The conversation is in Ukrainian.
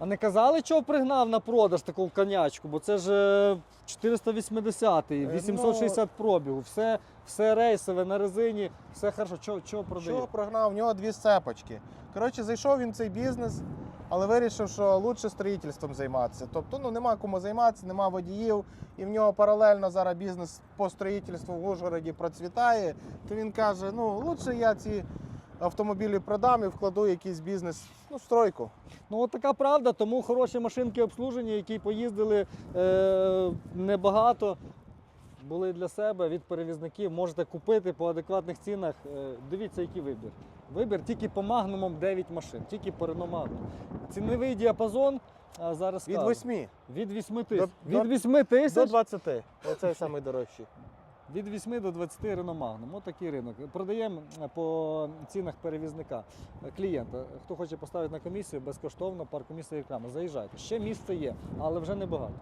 А не казали, чого пригнав на продаж таку конячку, бо це ж е, 480-й, Е, 860 пробігу, все, все рейсове на резині, все хорошо. Чого, чого продає? Що прогнав? В нього дві сцепочки. Коротше, зайшов він в цей бізнес, але вирішив, що лучше строїтельством займатися. Тобто, ну нема кому займатися, нема водіїв, і в нього паралельно зараз бізнес по строїтельству в Ужгороді процвітає. То він каже: ну лучше я ці автомобілі продам і вкладу якийсь бізнес, ну, в стройку. Ну от така правда, тому хороші машинки обслужені, які поїздили е, небагато. Були для себе від перевізників, можете купити по адекватних цінах. Е, дивіться, який вибір. Вибір тільки по магнумам 9 машин, тільки по Renault Magnum. Ціновий діапазон а зараз Від скажу. 8 від 8 тисяч. До- Від до- 8 до 20. Оцей найдорожчий. Від 8 до 20 Renault Ось такий ринок. Продаємо е, по цінах перевізника е, клієнта. Хто хоче поставити на комісію, безкоштовно паркомісія реклама. Заїжджайте. Ще місце є, але вже небагато.